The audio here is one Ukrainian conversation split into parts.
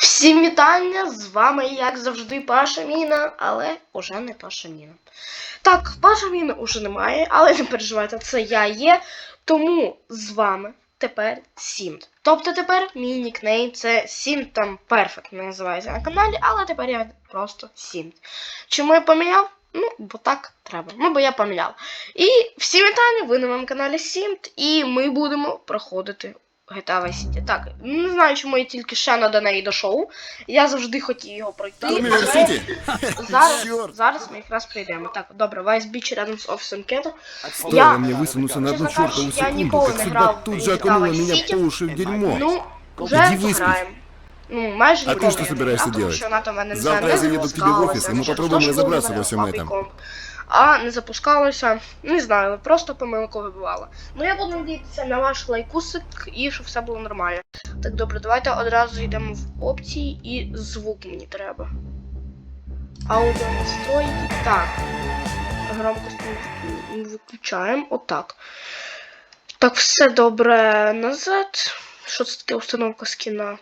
Всім вітання! З вами, як завжди, Паша Міна, але уже не Паша Міна. Так, Паша Міна уже немає, але не переживайте, це я є. Тому з вами тепер Сімт. Тобто тепер мій нікнейм це Сімт там Perfect називається на каналі, але тепер я просто Сімт. Чому я поміняв? Ну, бо так треба. Ну, бо я поміняв. І всім вітання, ви на моєму каналі Сімт, і ми будемо проходити GTA Vice City. Так, не знаю, чому я тільки ще не до неї дійшов. Я завжди хотів його пройти. Там але университет. Зараз, Чорт. зараз ми якраз прийдемо. Так, добре, Vice Beach рядом з офісом Кето. Стоило Я- мне высунуться на одну Честно чертову говоря, я секунду, никого как не судьба играл тут в же GTA окунула Vice меня City. по уши в дерьмо. Ну, вже Иди выспись. граємо. Ну, майже А ти ніколи що не собираєшся грав, тому делать? що вона там в мене не Завтра знаю, я не заеду к тебе в запускалася, офис, и мы через попробуем те, що разобраться вона во всем слабий этом. А не запускалося, не знаю, просто помилково бувало. Ну я буду надіятися на ваш лайкусик і щоб все було нормально. Так, добре, давайте одразу йдемо в опції і звук мені треба. Аудіо настройки. Так. Громкость виключаємо. Отак. Так, все добре назад. Що це таке установка скіна?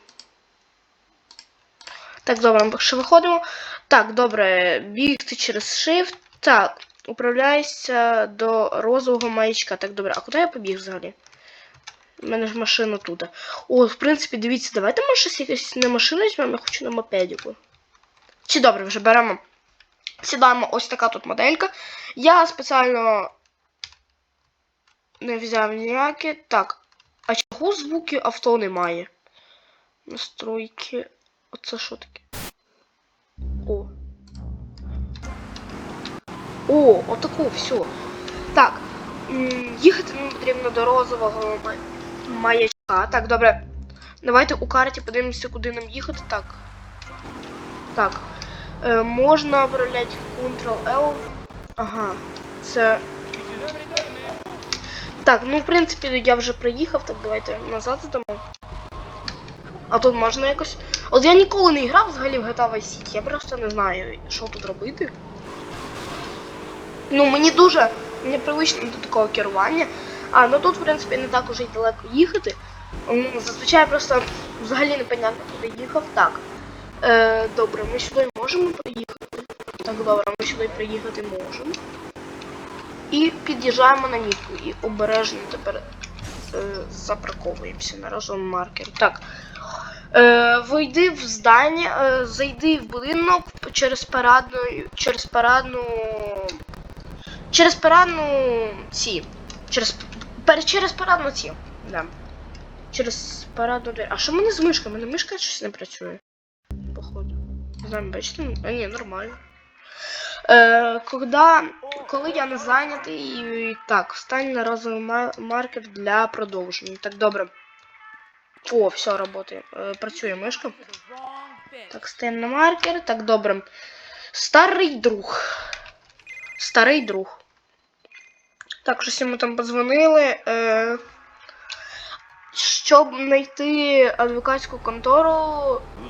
Так, добре, ми ще виходимо. Так, добре, бігти через Shift. Так, управляйся до розового маячка. Так, добре, а куди я побіг взагалі? У мене ж машина тут. О, в принципі, дивіться, давайте ми щось якось не машину візьмемо, я хочу на мопедіку. Чи добре, вже беремо. Сідаємо ось така тут моделька. Я спеціально не взяв ніякі. Так. А чого звуки авто немає? Настройки. Оце що таке? О, отаку, все. Так. Їхати нам потрібно до розового маячка. Так, добре. Давайте у карті подивимося, куди нам їхати. Так. Так. Е, можна обробляти Ctrl-L. Ага. Це. Так, ну в принципі я вже приїхав, так давайте назад здамо. А тут можна якось. От я ніколи не грав взагалі в GTA Vice City, я просто не знаю, що тут робити. Ну, мені дуже непривично до такого керування. А, ну тут, в принципі, не так уже й далеко їхати. Зазвичай просто взагалі непонятно, куди їхав. Так. Е, добре, ми сюди можемо приїхати. Так, добре, ми сюди приїхати можемо. І під'їжджаємо на мітку. І обережно тепер е, запарковуємося на разом маркер. Так. Е, вийди в здання, е, зайди в будинок через парадну. Через парадну. Через парадну ці. Через. Пер, через парадну ці. Да. Через парадну двері. А що в мене з мишкою? У мене мишка щось не працює. Походу. Не знаю, бачите? А ні, нормально. Е, когда, коли я не зайнятий, і, так, встань на разовий маркер для продовження. Так, добре. О, все, работає. Е, працює мишка. Так, стаємо на маркер. Так, добре. Старий друг. Старий друг. Так, щось йому там подзвонили. Е, щоб знайти адвокатську контору,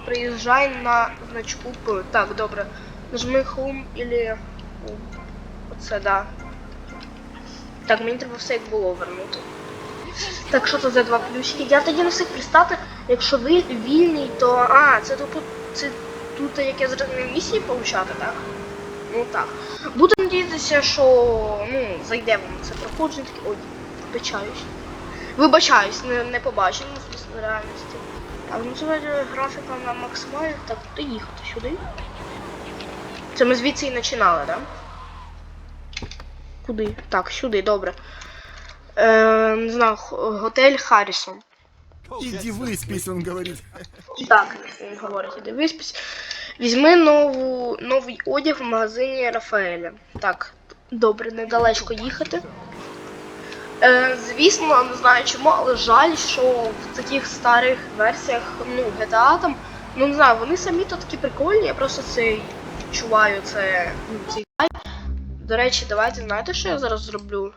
приїжджай на значку П. Так, добре. Нажми Home или Оце, да. Так, мені треба все як було вернути. Так, що це за два плюсики? Я тоді не встиг пристати, якщо ви вільний, то. А, це тут, це тут як я зрозумів місії получати, так? Ну так. Буду надіятися, що ну, зайде вам це проходження. Ой, вибачаюсь. Вибачаюсь, не, не побачив ну, в реальності. Так, ну це графіка на максимальну. Так, куди їхати сюди? Це ми звідси і починали, так? Да? Куди? Так, сюди, добре. Е, не знаю, готель Харрісон. Иди выспись, он говорит. Так, він говорить, іди виспись. Візьми нову, новий одяг в магазині Рафаеля. Так, добре, недалечко їхати. Е, звісно, не знаю чому, але жаль, що в таких старих версіях, ну, GTA там, ну не знаю, вони самі то такі прикольні, я просто це відчуваю, це ну, цей кайф. До речі, давайте знаєте, що я зараз зроблю?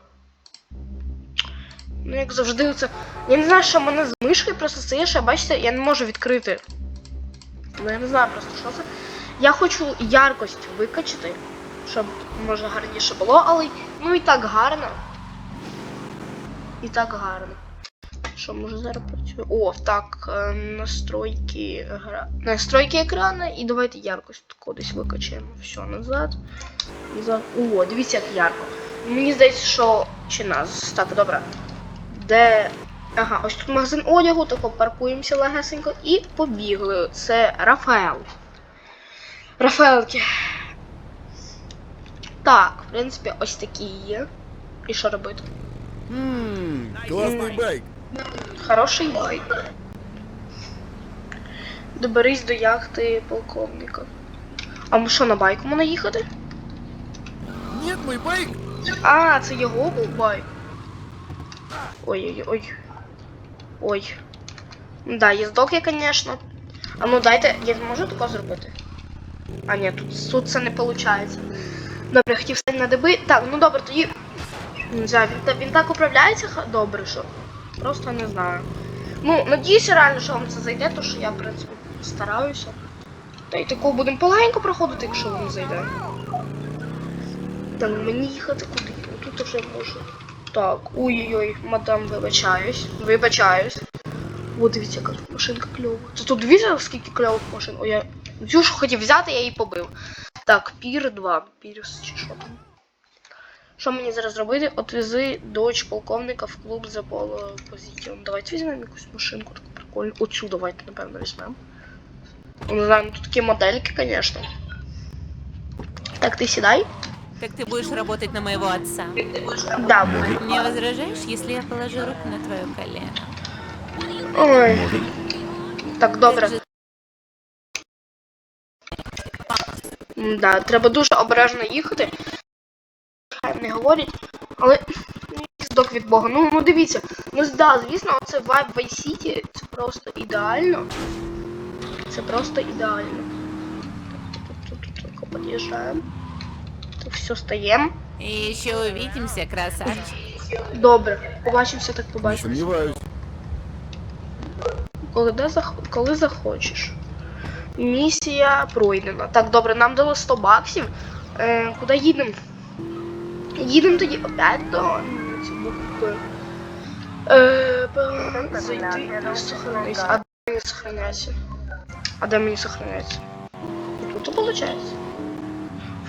Ну, як завжди, це. Я не знаю, що в мене з мишкою просто стоїш, а бачите, я не можу відкрити. Ну я не знаю просто, що це. Я хочу яркость викачати, щоб може гарніше було, але ну і так гарно. І так гарно. Що може зараз працює? О, так, е, настройки гра... настройки екрану і давайте яркость кудись викачаємо. Все, назад. назад. О, дивіться, як ярко. Мені здається, що чи нас. Так, добре. Де. Ага, ось тут магазин одягу, тако паркуємося легесенько і побігли. Це Рафаел. Рафаелки. Так, в принципі, ось такі є. І що робити? Ммм, классный байк. Хороший байк. Доберись до яхти полковника. А ми що на байку можна їхати? Нет, мой байк. А, це його був байк. Ой-ой-ой. Ой. Да, їздок я, звісно. А ну дайте, я можу тако зробити? А ні, тут, тут це не виходить. Добре, хотів стати на деби. Так, ну добре, тоді. Не знаю, він, він так управляється добре, що. Просто не знаю. Ну, надіюся реально, що вам це зайде, то що я, в принципі, стараюся. Та й такого будемо полегенько проходити, якщо вам зайде. Так, мені їхати куди? Тут вже можу. Так, ой-ой-ой, мадам, вибачаюсь. Вибачаюсь. О, дивіться, яка тут машинка кльова. Це тут дивіться, скільки кльових машин. Ой, я цю ж хотів взяти, я її побив. Так, пір 2. Пірс чи що там? Що мені зараз робити? Отвези дочь полковника в клуб за поло позицію. Давайте візьмемо якусь машинку таку прикольну. Оцю давайте, напевно, візьмемо. Не знаю, ну тут такі модельки, звісно. Так, ти сідай. Так ты будешь работать на моего отца. Да, Не возражаешь, если я положу руку на твое колено? Ой. Так, добре. Ты Да, треба дуже обережно їхати. Хай не говорять, але здок від Бога. Ну, ну дивіться, ну да, звісно, це вайб Vice City, це просто ідеально. Це просто ідеально. Тут, тут, тут, тут під'їжджаємо. Все стаємо. И еще увидимся, красавчик. Добре, побачимося, так побачимося. сомневаюсь. Коли, де зах... Коли захочеш. Місія пройдена. Так, добре, нам дали 100 баксів. Е, куди їдемо? Їдемо тоді опять до. Е, зайти і сохранись. А де мені сохраняться? А де мені сохраняться? Тут виходить.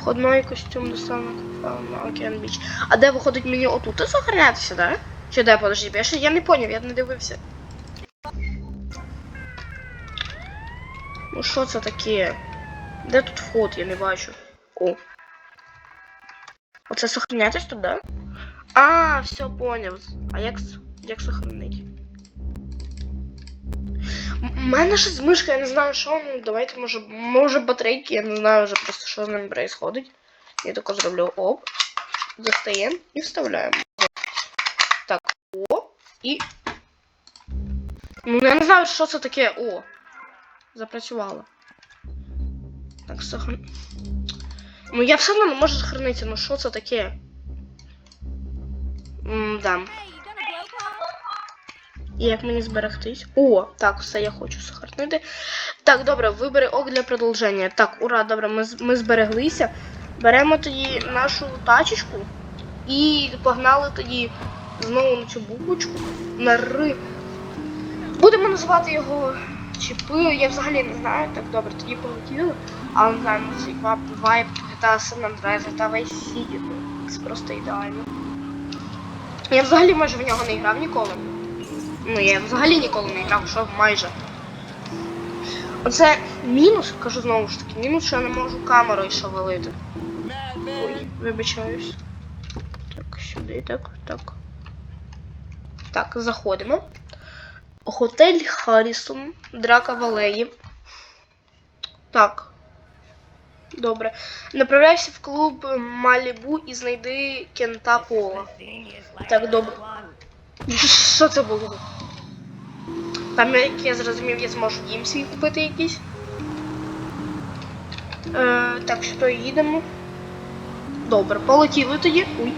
Входной костюм доставок на Океан Біч. А де виходить мені отут і сохранятися, да? Чи де, подожди, я ще я не поняв, я не дивився. Ну що це таке? Де тут вход, я не бачу. О. Оце сохранятись тут, да? А, все поняв. А як, як сохранить? М- У мене щось з мишкою, я не знаю, що, ну давайте, може, може батарейки, я не знаю вже просто, що з ними происходить. Я тако зроблю оп. Достаємо і вставляємо. Так, о, і. Ну я не знаю, що це таке. О. Запрацювало. Так, сохран... Ну я все одно не можу сохранитися, ну що це таке? М-да. І як мені зберегтись? О, так, все, я хочу сохранити. Так, добре, вибери ок для продовження. Так, ура, добре, ми, ми збереглися. Беремо тоді нашу тачечку і погнали тоді знову на цю буквочку. На Р. Будемо називати його чіпи, я взагалі не знаю. Так, добре, тоді полетіли. Але не знаю, ну, цей вайб GTA San Andreas, GTA Vice City, це просто ідеально. Я взагалі майже в нього не грав ніколи. Ну, я взагалі ніколи не грав, що майже. Оце мінус, кажу знову ж таки, мінус, що я не можу камерою шевелити. Ой, вибачаюсь. Так, сюди, так, так. Так, заходимо. Готель Харрісон, Драка в алеї. Так. Добре. Направляйся в клуб Малібу і знайди кента Пола. Так, добре. Що це було? Там, як я зрозумів, я зможу їм свій купити якийсь. Е, так, що їдемо. Добре, полетіли тоді. Уй.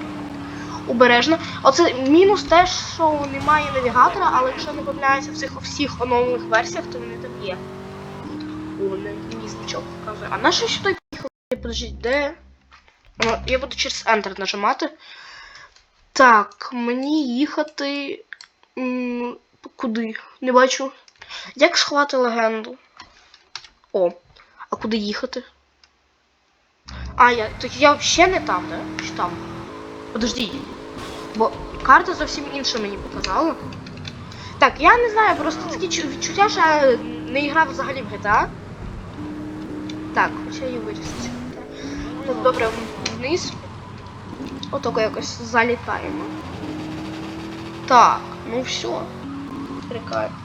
Обережно. Оце мінус те, що немає навігатора, але якщо не помиляюся в цих всіх оновлених версіях, то вони там є. О, не мені значок показує. А наше сюди поїхали? Подождіть, де? Я буду через Enter нажимати. Так, мені їхати м, Куди? Не бачу. Як сховати легенду? О, а куди їхати? А, я. Так я взагалі не там, да? Чи там? Подожди. Бо карта зовсім інша мені показала. Так, я не знаю, просто такі чу- відчуття, що я не грав взагалі в GTA. Так, хоча її вирізати. Ну, добре, вниз. Отако якось залітаємо. Так, ну все.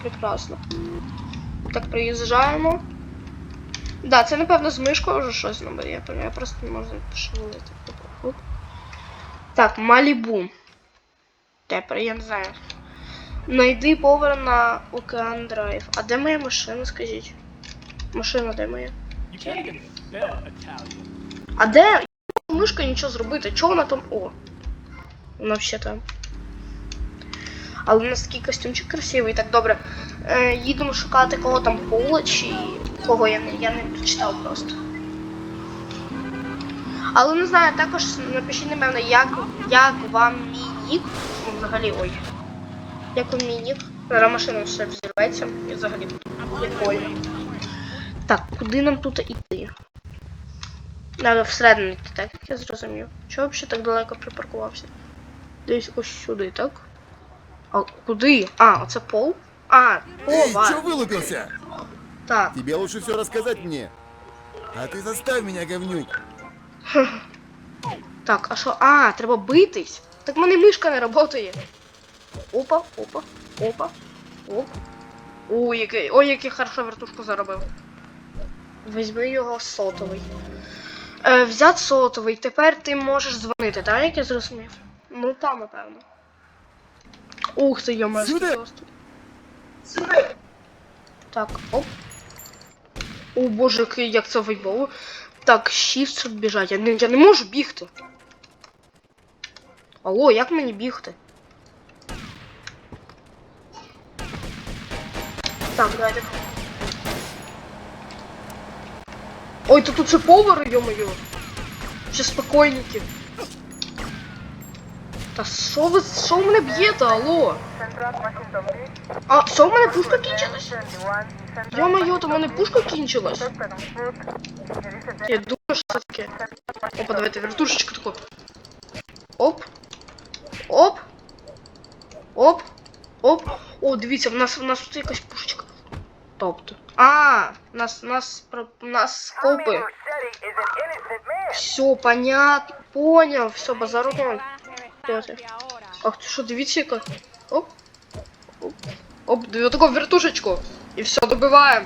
Прекрасно. Так, приїжджаємо. Да, це напевно з мишкою вже щось набере. Я, я просто не можу пошевелити. Так, Малібу. Тепер я не знаю. Найди повер на Океан Драйв. А де моя машина, скажіть? Машина де моя? А де мишка нічого зробити? Чого вона там? О. Вона ще там. Але у нас такий костюмчик красивий, так добре. Е, їдемо шукати кого там Пола чи кого я не, я не прочитав просто. Але не знаю, також напишіть, напевно, як, як вам мій нік. Ну, взагалі, ой. Як вам мій нік? Зараз машина все взірветься і взагалі прикольно. Так, куди нам тут іти? Надо всередину йти, так як я зрозумів. Чого взагалі так далеко припаркувався? Десь ось сюди, так? А куди? А, оце пол? А, Эй, пова. чё вылупился? Так. Тебе лучше все рассказать мне. А ты заставь меня, говнюк. Так, а що? А, треба битись. Так в мене мишка не працює. Опа, опа, опа, оп. Ой, який, ой, який хорошо вертушку заробив. Візьми його сотовий. Е, взят сотовий, тепер ти можеш дзвонити, так, як я зрозумів? Ну там, напевно. Ух ти, йома, вас. Сюди. Так, оп. О боже, як це вайбово. Так, shift, щоб біжати. Я не, я не можу бігти. Алло, як мені бігти? Так, давайте. Ой, то тут ще повар, ё-моё. Ще спокойники. Та що ви, що в мене б'єте, алло? А, що в мене пушка кінчилась? Ё-моё, то в мене пушка кінчилась. Я думаю, що це таке. Опа, давайте вертушечку таку. Оп. Оп. Оп. Оп. О, дивіться, в нас в нас тут якась пушечка. Тобто. А, в Нас, нас, про- нас скопи. Все, понятно. Понял, все, базару ноль. Ах, ти що, дивіться, яка. Оп. Оп. Оп, даю таку вертушечку. І все, добиваємо.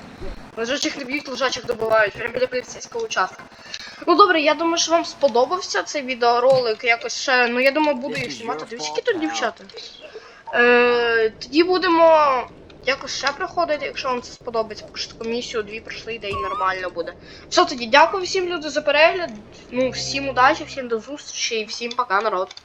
Лежачих не б'ють, лежачих добивають. Прям біля поліцейського участка. Ну добре, я думаю, що вам сподобався цей відеоролик. Якось ще. Ну я думаю, буду їх знімати. Дивіться, які тут дівчата. Е, тоді будемо якось ще приходити, якщо вам це сподобається. Поки що таку місію дві пройшли, де і нормально буде. Все, тоді дякую всім люди за перегляд. Ну, всім удачі, всім до зустрічі і всім пока, народ.